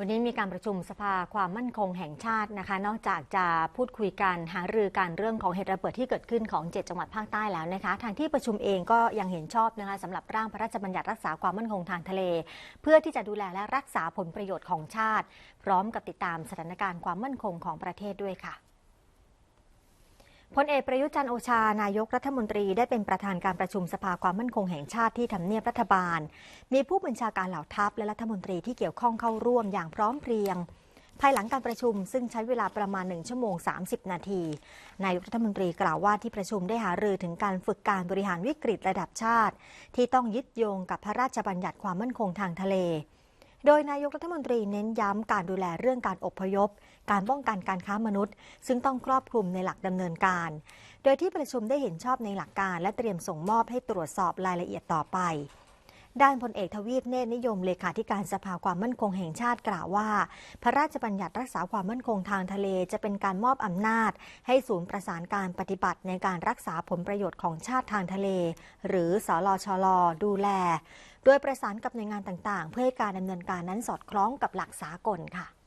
วันนี้มีการประชุมสภาความมั่นคงแห่งชาตินะคะ นอกจากจะพูดคุยกันหารือการเรื่องของเหตุระเบิดที่เกิดขึ้นของ 7 จังหวัดภาคใต้แล้วนะคะ ทางที่ประชุมเองก็ยังเห็นชอบนะคะสำหรับร่างพระราชบัญญัติรักษาความมั่นคงทางทะเล เพื่อที่จะดูแลและรักษาผลประโยชน์ของชาติ พร้อมกับติดตามสถานการณ์ความมั่นคงของประเทศด้วยค่ะ พลเอกประยุจันโอชานายกรัฐมนตรีได้เป็นประธานการประชุมสภาความมั่นคงแห่งชาติที่ทำเนียบรัฐบาล มีผู้บัญชาการเหล่าทัพและรัฐมนตรีที่เกี่ยวข้องเข้าร่วมอย่างพร้อมเพรียง ภายหลังการประชุมซึ่งใช้เวลาประมาณ 1 ชั่วโมง 30 นาที นายกรัฐมนตรีกล่าวว่าที่ประชุมได้หารือถึงการฝึกการบริหารวิกฤตระดับชาติ ที่ต้องยึดโยงกับพระราชบัญญัติความมั่นคงทางทะเล โดยนายกรัฐมนตรีเน้นย้ำการดูแลเรื่องการอพยพ การป้องกันการค้ามนุษย์ ซึ่งต้องครอบคลุมในหลักดำเนินการ โดยที่ประชุมได้เห็นชอบในหลักการและเตรียมส่งมอบให้ตรวจสอบรายละเอียดต่อไป ด้านพลเอกทวีปเนตรนิยมเลขาธิการสภาความมั่นคงแห่งชาติกล่าวว่า พระราชบัญญัติรักษาความมั่นคงทางทะเลจะเป็นการมอบอำนาจ ให้ศูนย์ประสานการปฏิบัติในการรักษาผลประโยชน์ของชาติทางทะเล หรือสลอชลอดูแล ดยประสานกับหน่วยงานต่างๆ เพื่อให้การดำเนินการนั้นสอดคล้องกับหลักสากลค่ะ